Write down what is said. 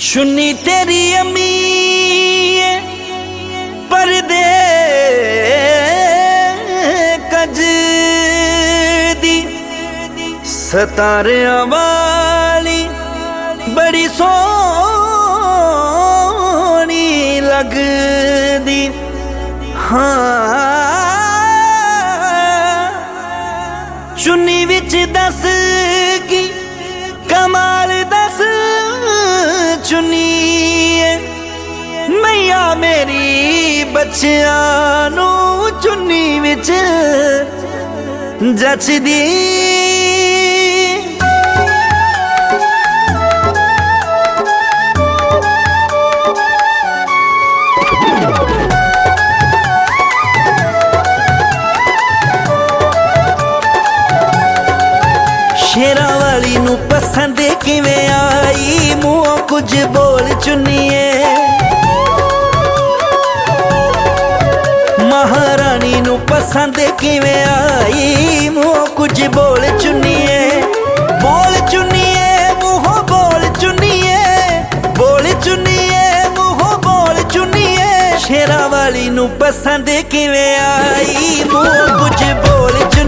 ਸੁਣੀ ਤੇਰੀ ਅਮੀ ਪਰਦੇ ਕਜ ਦੀ ਸਤਾਰਿਆਂ ਵਾਲੀ ਬੜੀ ਸੋਹਣੀ ਲੱਗਦੀ। ਹਾਂ। ਚੁੰਨੀ ਵਿੱਚ ਦੱਸ ਚੁੰਨੀਏ। ਮਈਆ ਮੇਰੀ ਬੱਚਿਆਂ ਨੂੰ ਚੁੰਨੀ ਵਿੱਚ ਜੱਚਦੀ। ਸ਼ੇਰਾਂ ਵਾਲੀ ਨੂੰ ਪਸੰਦ ਕਿਵੇਂ ਆਈ? ਮੂੰਹੋਂ ਕੁਝ ਬੋਲ ਚੁੰਨੀਏ। ਮਹਾਰਾਣੀ ਨੂੰ ਪਸੰਦ ਕਿਵੇਂ ਆਈ? ਮੂੰਹੋਂ ਕੁਝ ਬੋਲ ਚੁੰਨੀਏ। ਬੋਲ ਚੁੰਨੀਏ, ਮੂੰਹੋਂ ਬੋਲ ਚੁੰਨੀਏ। ਬੋਲ ਚੁੰਨੀਏ, ਮੂੰਹੋਂ ਬੋਲ ਚੁੰਨੀਏ। ਸ਼ੇਰਾ ਵਾਲੀ ਨੂੰ ਪਸੰਦ ਕਿਵੇਂ ਆਈ? ਮੂੰਹੋਂ ਕੁਝ ਬੋਲ ਚੁੰਨੀਏ